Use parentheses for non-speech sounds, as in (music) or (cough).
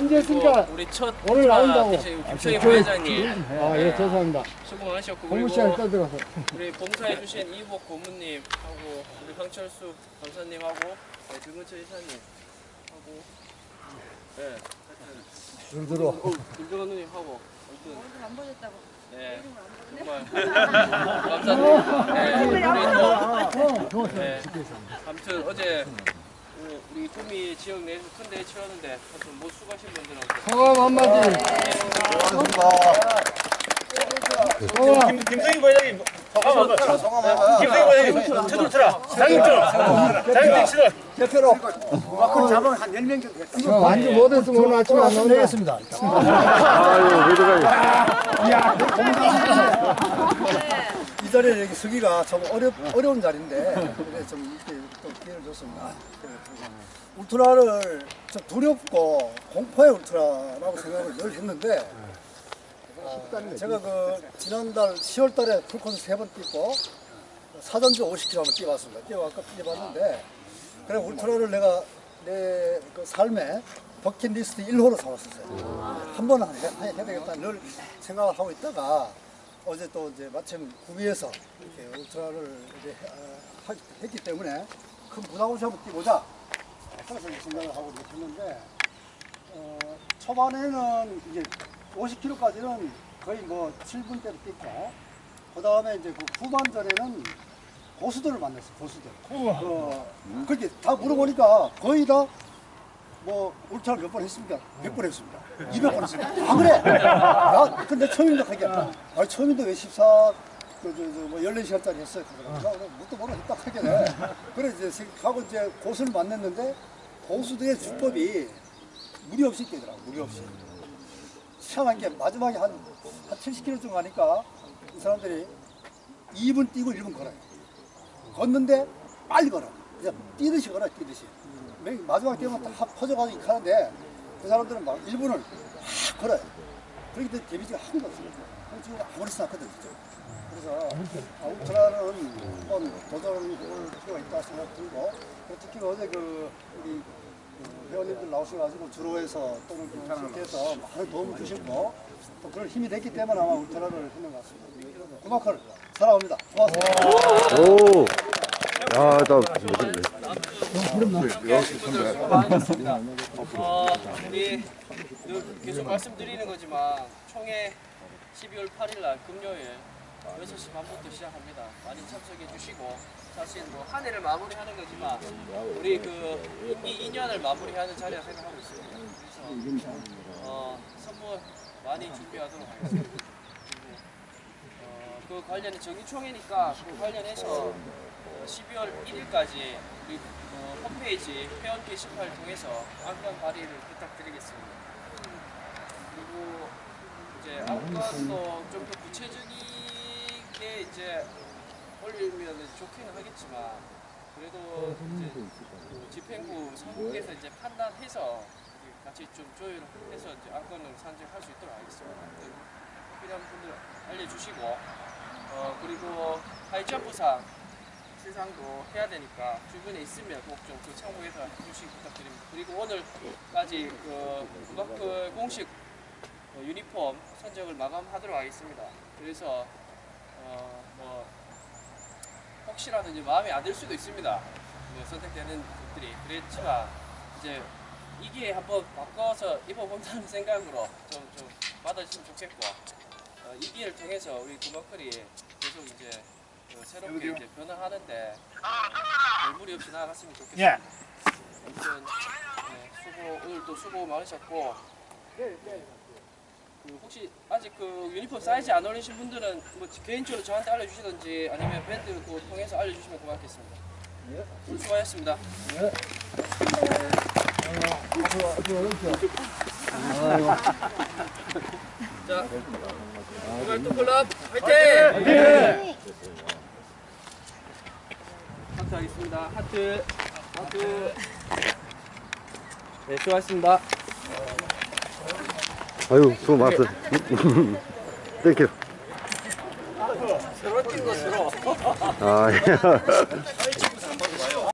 한지했으니까 우리 첫 오늘 나온다고. 김청희 부회장님 아, 예, 죄송합니다. 수고 많으셨고 법무 시간에 그리고 떠들어서. 우리 봉사해 주신 이복 고문님 하고 우리 강철수 감사님 하고 네, 김근철 이사님 하고 네 하여튼 들어. 어, 김정환 누님 하고 아무튼 얼굴 안 보셨다고. 네 이름을 안 보셨네. 정말 감사드립니다. 네, 우리 또 네, 아무튼 어제 구미 지역 내에서 큰 대회 치렀는데 못 수고하신 분들하고 성함 한마디. 성함. 김승희 부회장님. 성함 한번 김승희 부회장님. 쳐들 쳐라 장윤철 장윤철 치들 대표로. 마크 잡으면 한 10명 정도 됐다. 저 완주 못했으면 오늘 아침에 안 나온다. 이 자리에 여기 서기가 좀 어렵, 어려운 자리인데 그래 좀 이렇게 또 기회를 줬습니다. 울트라를 좀 두렵고 공포의 울트라라고 생각을 늘 했는데 아, 제가 그 지난달 10월 달에 풀코스 세 번 뛰고 사전주 50km 한번 뛰어봤습니다. 뛰어왔고 뛰어봤는데 그래 울트라를 내가 내 그 삶에 버킷리스트 1호로 삼았었어요. 한 번은 해야 되겠다 늘 생각을 하고 있다가 어제 또 이제 마침 구미에서 이렇게 울트라를 이제 어, 하- 했기 때문에 큰 부담 없이 한번 뛰보자. 그래서 생각을 하고 했는데 어, 초반에는 이제 50km까지는 거의 뭐 7분대로 뛰고 그 다음에 이제 그 후반전에는 고수들을 만났어요. 고수들. 어, 그렇게 다 물어보니까 거의 다 뭐 울트라 몇번 했습니까? 100번 했습니다. 200번 했습니다. 아 그래? 나 근데 처음인데 하게 아 처음인데 왜 14, 그, 저, 저, 뭐 14시간짜리 했어요. 나 뭣도 모르고 딱 하게 돼. 그래 이제 생각하고 이제 고수를 만났는데 고수들의 주법이 무리 없이 뛰더라고 무리 없이. 희한한 게 마지막에 한, 한 70km 정도 가니까 이 사람들이 2분 뛰고 1분 걸어요. 걷는데 빨리 걸어. 그냥 뛰듯이 걸어, 뛰듯이. 맨 마지막 뛰면 다 퍼져가지고 가는데 그 사람들은 막 1분을 확 걸어요. 그렇기 때문에 데미지가 한거 없어요. 그래서 지금 아무리 생각하든 진짜. 그래서 아, 울트라는 한번 도전을 해볼 필요가 있다 생각 들고 특히 어제 그 우리 그 회원님들 나오셔가지고 주로해서 또는 그해서 많은 도움을 주셨고 또 그런 힘이 됐기 때문에 아마 울트라를 했는 것 같습니다. 그만큼 사랑합니다. 고맙습니다. 오. 야, 나 멋있네. 어, 우리 늘 계속 말씀드리는 거지만 총회 12월 8일 날 금요일 6시 반부터 시작합니다. 많이 참석해 주시고 사실 뭐한 해를 마무리하는 거지만 우리 그 임기 2년을 마무리하는 자리라 생각하고 있습니다. 그래서 어, 선물 많이 준비하도록 하겠습니다. 어, 그 관련해 정기총회니까 그 관련해서 어, 12월 1일까지 우리 어, 홈페이지 회원 게시판을 통해서 안건 발의를 부탁드리겠습니다. 그리고 이제 안건도 좀 더 구체적이게 이제 올리면 좋기는 하겠지만 그래도 이제 그 집행부 상국에서 이제 판단해서 같이 좀 조율해서 이제 안건을 산정할 수 있도록 하겠습니다. 필요한 분들 알려주시고 어 그리고 하이점프상 실상도 해야 되니까 주변에 있으면 꼭 좀 그 참고해서 해주시기 부탁드립니다. 그리고 오늘까지 그 구바클 공식 어, 유니폼 선정을 마감하도록 하겠습니다. 그래서 어, 뭐 혹시라도 이제 마음에 안 들 수도 있습니다. 뭐 선택되는 것들이 그렇지만 이제 이 기회에 한번 바꿔서 입어본다는 (laughs) 생각으로 좀, 좀 받아주시면 좋겠고 어, 이 기회를 통해서 우리 구마클이 계속 이제 그 새롭게 이제 변화하는데 별 무리 없이 나아갔으면 좋겠습니다. 예. 아무튼 네, 수고 오늘도 수고 많으셨고 그 혹시 아직 그 유니폼 사이즈 안 올리신 분들은 뭐 개인적으로 저한테 알려주시든지 아니면 밴드 그 통해서 알려주시면 고맙겠습니다. 오늘 수고하셨습니다. 자, 우갈도 클럽 화이팅! 하트. 하트, 하트. 네, 수고하셨습니다. 아유, 수고 많았어. 땡큐. 새로 뛴 것으로. 아, 예.